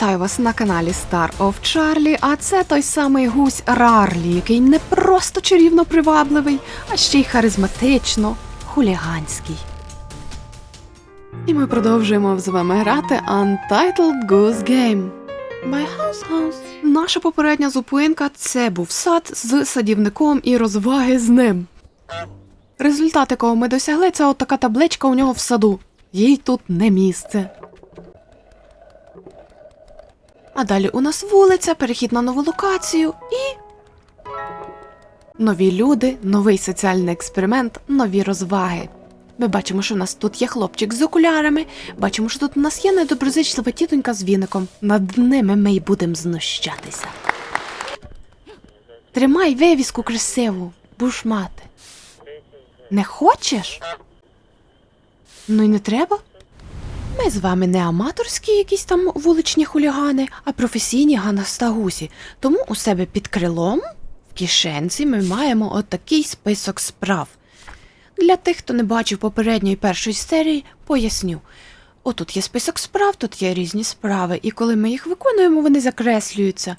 Вітаю вас на каналі Star of Charlie, а це той самий гусь Рарлі, який не просто чарівно привабливий, а ще й харизматично хуліганський. І ми продовжуємо з вами грати Untitled Goose Game. My house house. Наша попередня зупинка це був сад з садівником і розваги з ним. Результат, якого ми досягли, це от така табличка у нього в саду. Їй тут не місце. А далі у нас вулиця, перехід на нову локацію і. Нові люди, новий соціальний експеримент, нові розваги. Ми бачимо, що в нас тут є хлопчик з окулярами, бачимо, що тут у нас є недоброзичлива тітонька з віником. Над ними ми й будемо знущатися. Тримай вивіску красиву, будеш мати. Не хочеш? Ну й не треба. Ми з вами не аматорські якісь там вуличні хулігани, а професійні ганастагусі. Тому у себе під крилом в кишенці ми маємо отакий список справ. Для тих, хто не бачив попередньої першої серії, поясню. Отут є список справ, тут є різні справи, і коли ми їх виконуємо, вони закреслюються.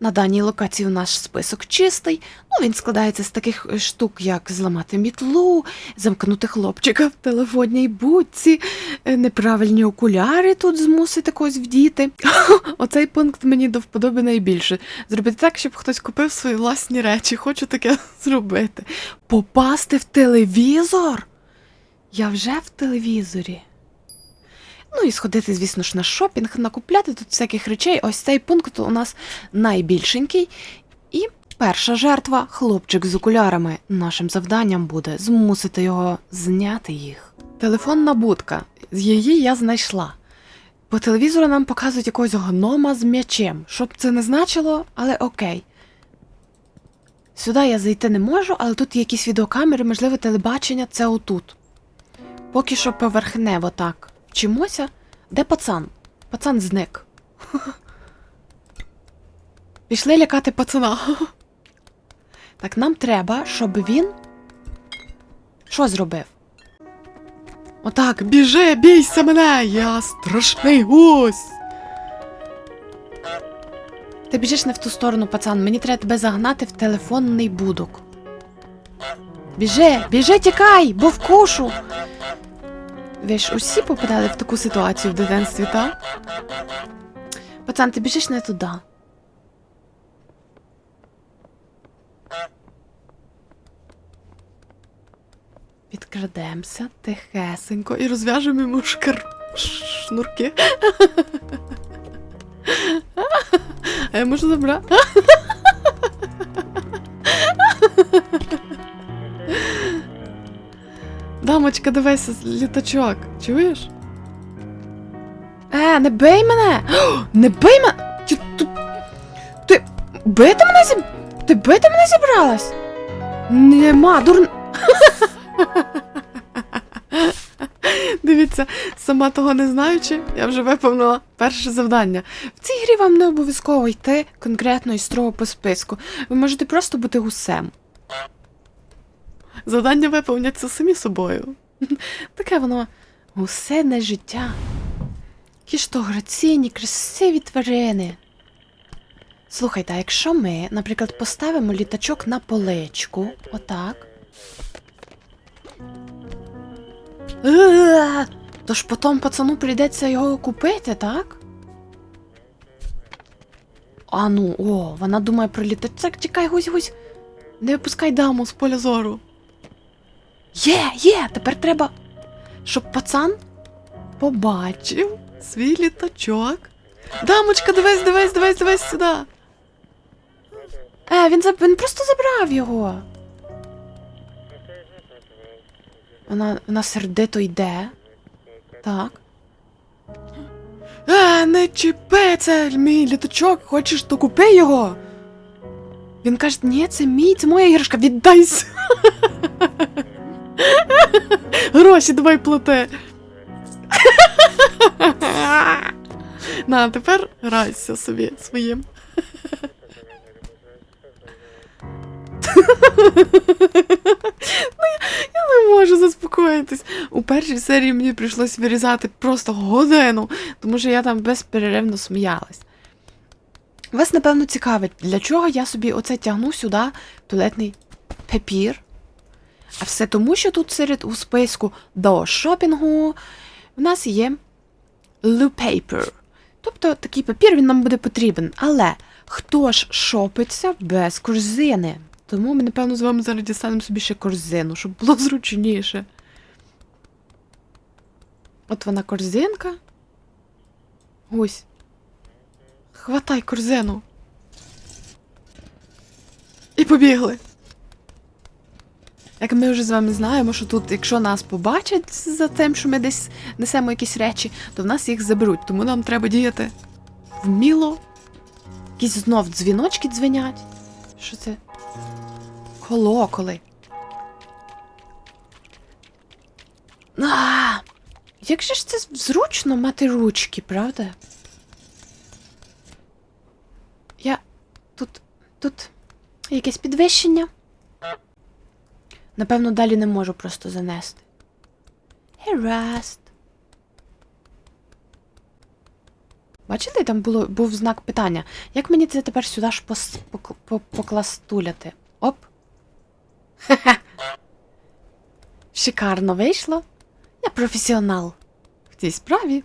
На даній локації у наш список чистий. Ну, він складається з таких е, штук, як зламати мітлу, замкнути хлопчика в телефонній будці, е, неправильні окуляри тут змусити когось вдіти. Оцей пункт мені до вподоби найбільше. Зробити так, щоб хтось купив свої власні речі. Хочу таке зробити. Попасти в телевізор? Я вже в телевізорі. Ну і сходити, звісно ж, на шопінг, накупляти тут всяких речей. Ось цей пункт у нас найбільшенький. І перша жертва хлопчик з окулярами. Нашим завданням буде змусити його зняти їх. Телефонна будка. Її я знайшла. По телевізору нам показують якогось гнома з м'ячем. Що б це не значило, але окей. Сюди я зайти не можу, але тут є якісь відеокамери, можливо, телебачення це отут. Поки що поверхнево так. Вчимося. Де пацан? Пацан зник. Пішли лякати пацана. Так нам треба, щоб він. Що зробив? Отак, біжи, бійся мене! Я страшний гусь. Ти біжиш не в ту сторону, пацан. Мені треба тебе загнати в телефонний будок. Біжи, біжи, тікай, бо вкушу. Ви ж усі попадали в таку ситуацію в дитинстві, так? Пацан, ти біжиш не туди. Підкрадемося тихесенько і розв'яжемо йому шкар... шнурки. А я можу забрати. Дамочка, дивися, літачок. Чуєш? Е, не бий мене! О, Не бий мене! Ти, ти, ти бити мене зіб... Ти бити мене зібралась? Нема, дур... Дивіться, сама того не знаючи, я вже виповнила перше завдання. В цій грі вам не обов'язково йти конкретно і строго по списку. Ви можете просто бути гусем. Завдання виповняться самі собою. Таке воно гусине життя. Які ж то граційні, красиві тварини. Слухайте, а якщо ми, наприклад, поставимо літачок на поличку, отак. Е, То ж потім пацану прийдеться його купити, так? А ну, о, вона думає про літачок. Чекай, гусь, гусь. Не випускай даму з поля зору. Є, є, тепер треба, щоб пацан побачив свій літачок. Дамочка, дивись, дивись, дивись, дивись сюди. Е, він, заб... він просто забрав його. Вона, вона сердито йде. Так. Е, не чіпи, це мій літачок, хочеш, то купи його. Він каже, ні, це мій, це моя іграшка, віддайся. Гроші давай плати. На, тепер грайся собі своїм. ну, я, я не можу заспокоїтись. У першій серії мені прийшлось вирізати просто годину, тому що я там безперервно сміялась. Вас, напевно, цікавить, для чого я собі оце тягну сюди туалетний папір. А все тому, що тут серед у списку до шопінгу в нас є loo paper. Тобто такий папір він нам буде потрібен. Але хто ж шопиться без корзини? Тому ми, напевно, з вами зараз дістанемо собі ще корзину, щоб було зручніше. От вона корзинка. Ось. Хватай корзину. І побігли. Як ми вже з вами знаємо, що тут, якщо нас побачать за тим, що ми десь несемо якісь речі, то в нас їх заберуть. Тому нам треба діяти вміло. Якісь знов дзвіночки дзвенять. Що це? Колоколи. А, як же ж це зручно мати ручки, правда? Я тут. тут якесь підвищення. Напевно, далі не можу просто занести. Гаразд. Бачите, там було, був знак питання. Як мені це тепер сюди ж пос, пок- по- покластуляти? Оп. Ха-ха. Шикарно вийшло. Я професіонал в цій справі.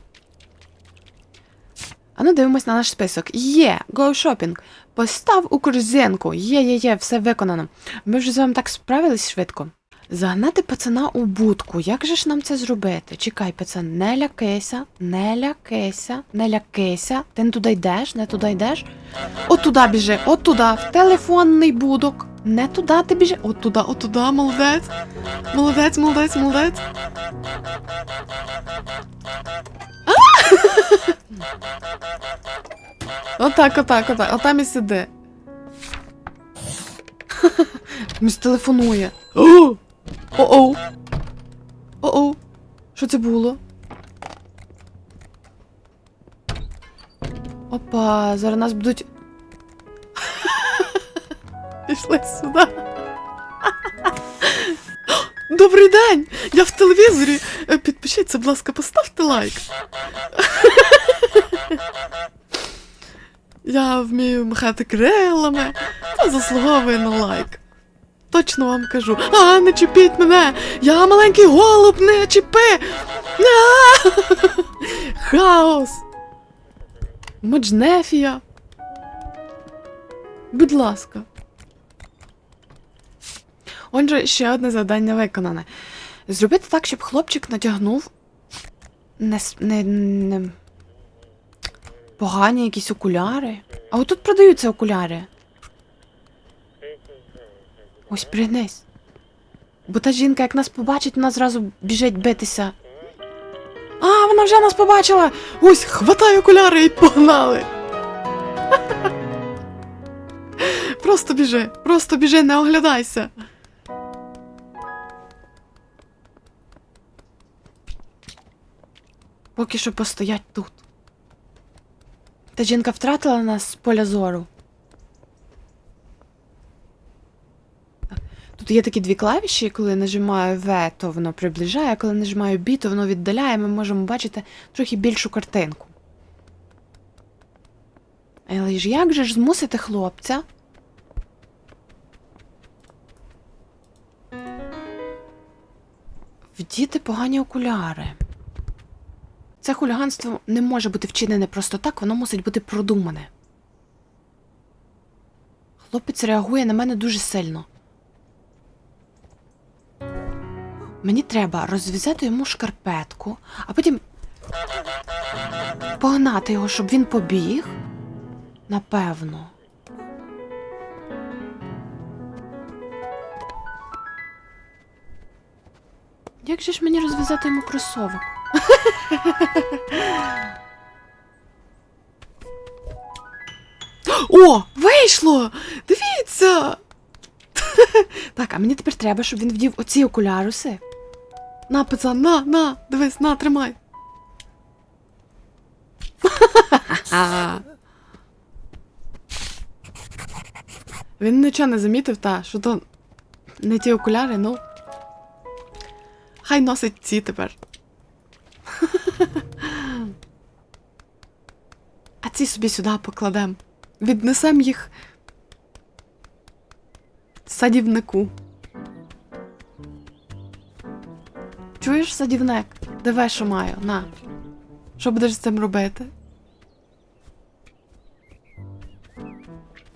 А ну дивимось на наш список. Є, Go Shopping. Постав у корзинку. Є, є, є, все виконано. Ми вже з вами так справились швидко. Загнати пацана у будку. Як же ж нам це зробити? Чекай, пацан, не лякайся, не лякайся, не лякайся. Ти не туди йдеш, не туди йдеш. От туди біжи, от туди, в телефонний будок. Не туди ти біжи. От туди, от туди, молодець. Молодець, молодець, молодець. Отак, отак, отак. Отам і сиди. Місь телефонує. О-оу. О-оу. Що це було? Опа, зараз нас будуть. Пішли сюди. Добрий день! Я в телевізорі. Е, Підпишіться, будь ласка, поставте лайк. Я вмію махати крилами та заслуговую на лайк. Точно вам кажу. А, не чіпіть мене! Я маленький голуб, не чіпи! Хаос! Моджнефія. Будь ласка. Отже, ще одне завдання виконане. Зробити так, щоб хлопчик натягнув не, не, не погані якісь окуляри. А отут продаються окуляри. Ось пригнись. Бо та жінка, як нас побачить, вона зразу біжить битися. А, вона вже нас побачила! Ось, хватай окуляри і погнали! Просто біжи, просто біжи, не оглядайся. Поки що постоять тут. Та жінка втратила нас з поля зору. Тут є такі дві клавіші, коли нажимаю V, то воно приближає, а коли нажимаю B, то воно віддаляє, ми можемо бачити трохи більшу картинку. Але ж як же ж змусити хлопця? Вдіти погані окуляри. Це хуліганство не може бути вчинене просто так, воно мусить бути продумане. Хлопець реагує на мене дуже сильно. Мені треба розв'язати йому шкарпетку, а потім погнати його, щоб він побіг. Напевно. Як же ж мені розв'язати йому кросовок? О, вийшло! Дивіться! так, а мені тепер треба, щоб він вдів оці окуляруси. На, пацан, на, на, дивись, на, тримай. він нічого не замітив, та, що то не ті окуляри, ну. Хай носить ці тепер. А ці собі сюди покладемо. Віднесемо їх садівнику. Чуєш, садівник? Диви, що маю, на. Що будеш з цим робити?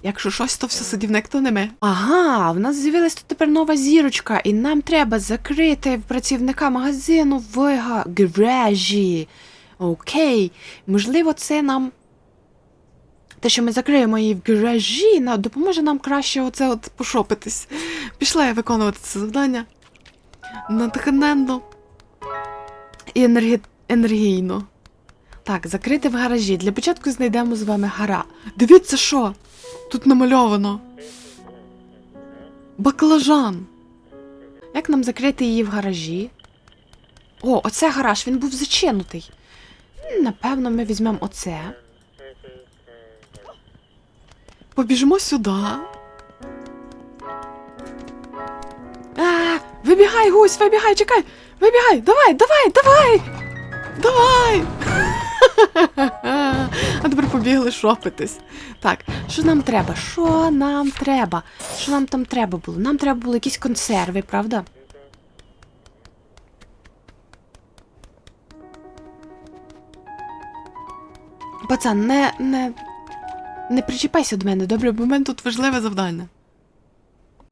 Якщо щось, то все садівник, то не ми. Ага, в нас з'явилась тут тепер нова зірочка, і нам треба закрити працівника магазину в га- гаражі. Окей, можливо, це нам. Те, що ми закриємо її в гаражі, допоможе нам краще оце от пошопитись. Пішла я виконувати це завдання. Натхненно і енергі... енергійно. Так, закрити в гаражі. Для початку знайдемо з вами гара. Дивіться, що? Тут намальовано. Баклажан. Як нам закрити її в гаражі? О, оце гараж, він був зачинутий. Напевно, ми візьмемо оце. Побіжимо сюди. А, вибігай, гусь, вибігай, чекай! Вибігай! Давай, давай, давай! Давай! А тепер побігли шопитись. Так, що нам треба? Що нам треба? Що нам там треба було? Нам треба було якісь консерви, правда? Пацан, не, не, не причіпайся до мене, добре, бо в мене тут важливе завдання.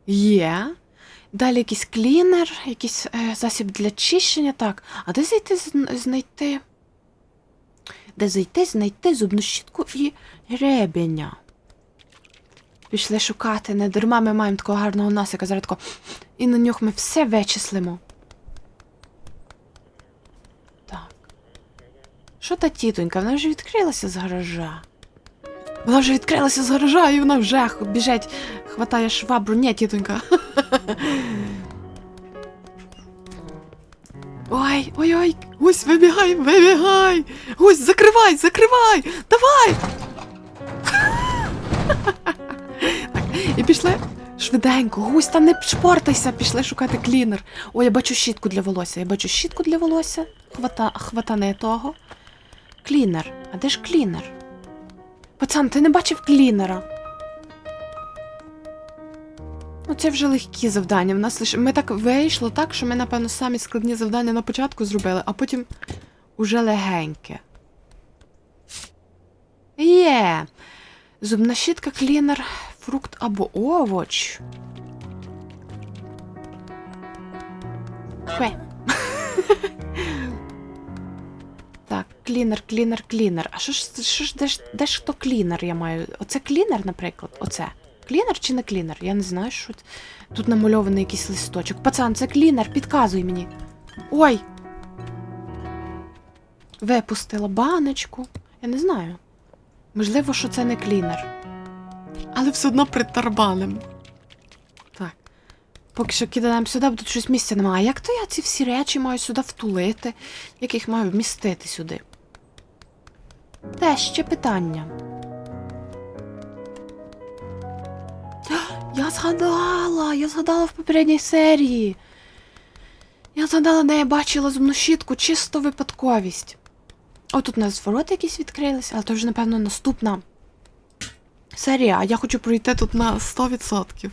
Є. Далі якийсь клінер, якийсь е, засіб для чищення. Так. А де зайти знайти? Де зайти, знайти зубну щітку і ребеня. Пішли шукати, не дарма ми маємо такого гарного носика, зараз. І на нього ми все вичислимо. Так. Що та тітонька? Вона вже відкрилася з гаража. Вона вже відкрилася з гаража, і вона вже біжить, хватає швабру. Ні, тітонька. Ой, ой, ой, гусь, вибігай, вибігай! Гусь, закривай, закривай! Давай! так, і пішли швиденько, гусь, та не шпортайся, пішли шукати клінер. Ой, я бачу щітку для волосся. Я бачу щітку для волосся. Хвата, хватане того. Клінер. А де ж клінер? Пацан, ти не бачив клінера? Ну, це вже легкі завдання. В нас лише ми так вийшло так, що ми, напевно, самі складні завдання на початку зробили, а потім уже легеньке. Є. Зубна щітка, клінер, фрукт або овоч. Хе. Так, клінер, клінер, клінер. А що ж, що ж де, ж, де ж то клінер я маю? Оце клінер, наприклад, оце. Клінер чи не клінер? Я не знаю, що. Тут намальований якийсь листочок. Пацан, це клінер, підказуй мені. Ой. Випустила баночку. Я не знаю. Можливо, що це не клінер. Але все одно притарбаним. Так. Поки що кидаємо сюди, бо тут щось місця немає. А як то я ці всі речі маю сюди втулити? Як їх маю вмістити сюди? Те ще питання. Згадала, я згадала в попередній серії. Я згадала, де я бачила зубну щітку, чисто випадковість. О, тут у нас ворота якісь відкрилися, але то вже, напевно, наступна серія, а я хочу пройти тут на 100%.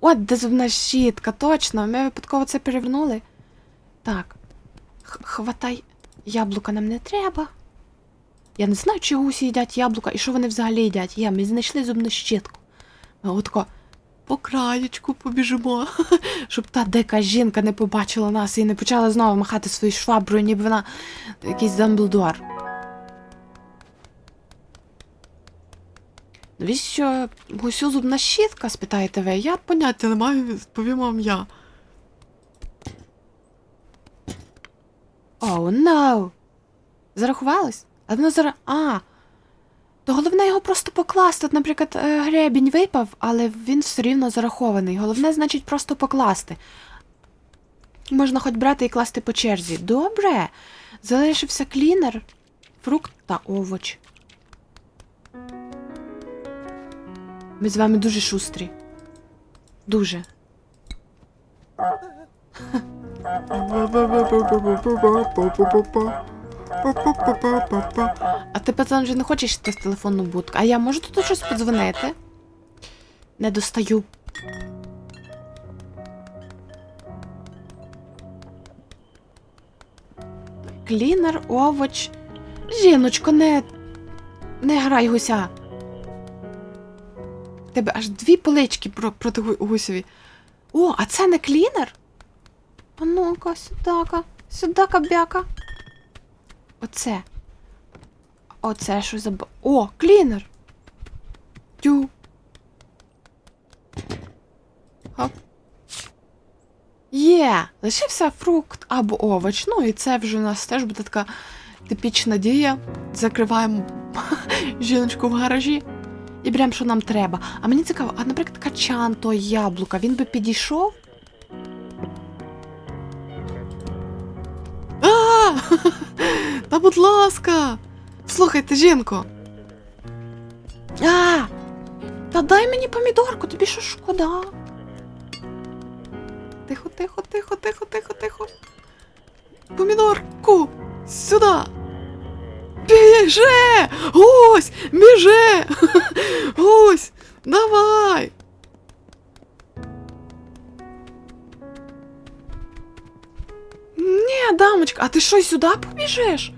От де зубна щітка, точно. Ми випадково це перевернули. Так. Х- Хватай. Яблука нам не треба. Я не знаю, чи гусі їдять яблука і що вони взагалі їдять. Є, ми знайшли зубну щітку. Ми отко по краєчку побіжимо, щоб та дика жінка не побачила нас і не почала знову махати свою шваброю, ніби вона якийсь Дамблдор. Навіщо гусю зубна щітка, спитаєте ви? Я поняття не маю, відповім вам я. Оу, oh, no. Зарахувалось? А воно зараз. А. То головне його просто покласти. От, наприклад, е, гребінь випав, але він все рівно зарахований. Головне, значить, просто покласти. Можна хоч брати і класти по черзі. Добре. Залишився клінер, фрукт та овоч. Ми з вами дуже шустрі. Дуже. А ти, пацан, вже не хочеш йти в телефонну будку? А я можу тут щось подзвонити? Не достаю. Клінер, овоч. Жіночко, не. Не грай гуся. В Тебе аж дві полички про- проти гусеві. О, а це не клінер? А ну-ка, сюди-ка, сюди-ка, бяка. Оце. Оце що за. О, клінер! Тю. Хоп. Є! Лишився фрукт або овоч. Ну і це вже у нас теж буде така типічна дія. Закриваємо жіночку в гаражі і беремо, що нам треба. А мені цікаво, а наприклад, качан то яблука, він би підійшов? Та будь ласка! Слухайте, жінко. А! Та дай мені помідорку, тобі що шкода? Тихо, тихо, тихо, тихо, тихо, тихо. Помідорку! Сюди! Біже! Гусь! Біже! Гусь! Давай! Ні, дамочка, а ти що сюди побіжиш?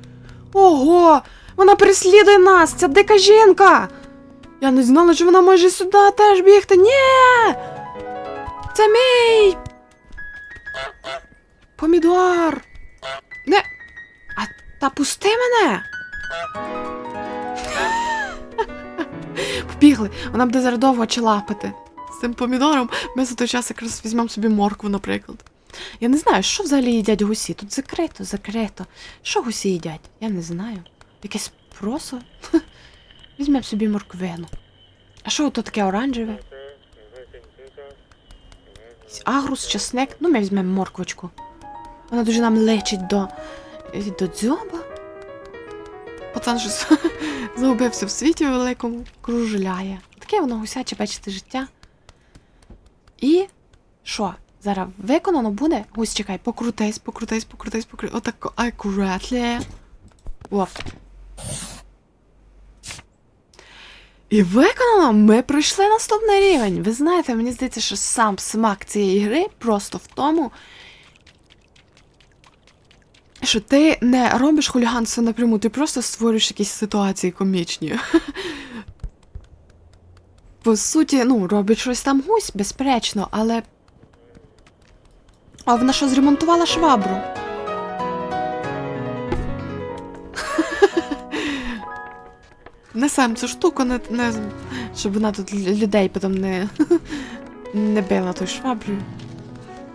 Ого! Вона переслідує нас! Ця дика жінка! Я не знала, що вона може сюди теж бігти. Ні! Це мій! Помідор! Не! А та пусти мене! Вбігли, вона буде зараз довго чалапати. З цим помідором ми за той час якраз візьмемо собі моркву, наприклад. Я не знаю, що взагалі їдять гусі. Тут закрито, закрито. Що гусі їдять? Я не знаю. Якесь просо? Візьмемо собі морквину. А що тут таке оранжеве? Агрус, чесник. Ну, ми візьмемо морквочку. Вона дуже нам лечить до, до дзьоба. Пацан щось загубився в світі великому, кружляє. Таке воно гусяче, бачите, життя. І що? Зараз виконано буде? Гусь, чекай, покрутись, покрутись, покрутись, покрутись. Отако акуратлі. Оп. І виконано, ми пройшли наступний рівень. Ви знаєте, мені здається, що сам смак цієї гри просто в тому, що ти не робиш хуліганство напряму, ти просто створюєш якісь ситуації комічні. По суті, ну, робить щось там гусь, безперечно, але. А вона що зремонтувала швабру? Несем цю штуку, не, не, щоб вона тут людей потім не, не била тою шваброю.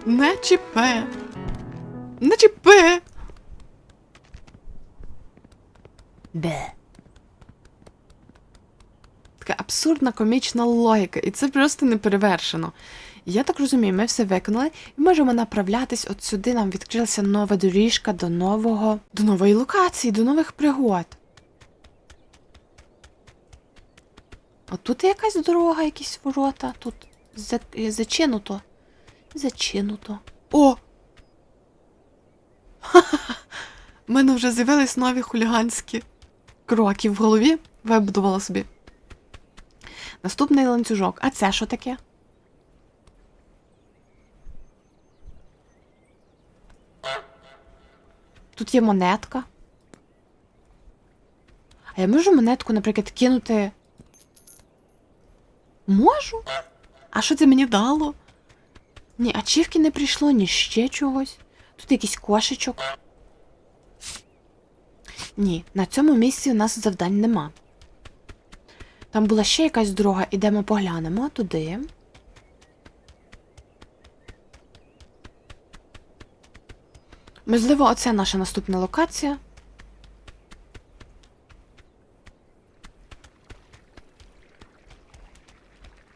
Не чіпе. Не чіпе. Бе. Така абсурдна комічна логіка, і це просто не перевершено. Я так розумію, ми все виконали і можемо направлятись от сюди. Нам відкрилася нова доріжка до нового, до нової локації, до нових пригод. От тут якась дорога, якісь ворота, тут за, зачинуто. Зачинуто. О! У мене вже з'явились нові хуліганські кроки в голові. Вибудувала собі. Наступний ланцюжок. А це що таке? Тут є монетка. А я можу монетку, наприклад, кинути. Можу? А що це мені дало? Ні, ачівки не прийшло, ні ще чогось. Тут якийсь кошечок. Ні, на цьому місці у нас завдань нема. Там була ще якась дорога, ідемо поглянемо туди. Можливо, оце наша наступна локація.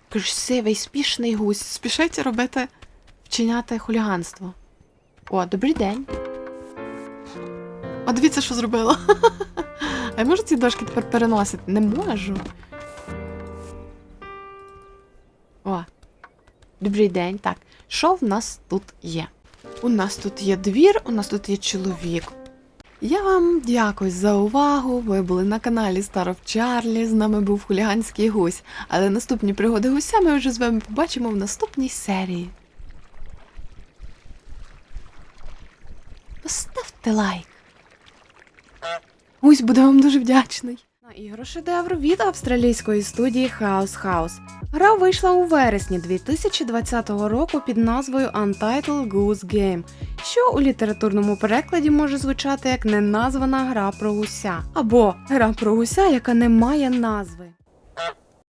Красивий, спішний гусь. Спішить робити, вчиняти хуліганство. О, добрий день. О, дивіться, що зробила. А я можу ці дошки тепер переносити? Не можу. О. Добрий день. Так. Що в нас тут є? У нас тут є двір, у нас тут є чоловік. Я вам дякую за увагу. Ви були на каналі Старов Чарлі. З нами був хуліганський гусь. Але наступні пригоди гуся ми вже з вами побачимо в наступній серії. Поставте лайк. Гусь буде вам дуже вдячний. Ігрошедевр від австралійської студії House House. Гра вийшла у вересні 2020 року під назвою Untitled Goose Game, що у літературному перекладі може звучати як неназвана гра про гуся, або гра про гуся, яка не має назви.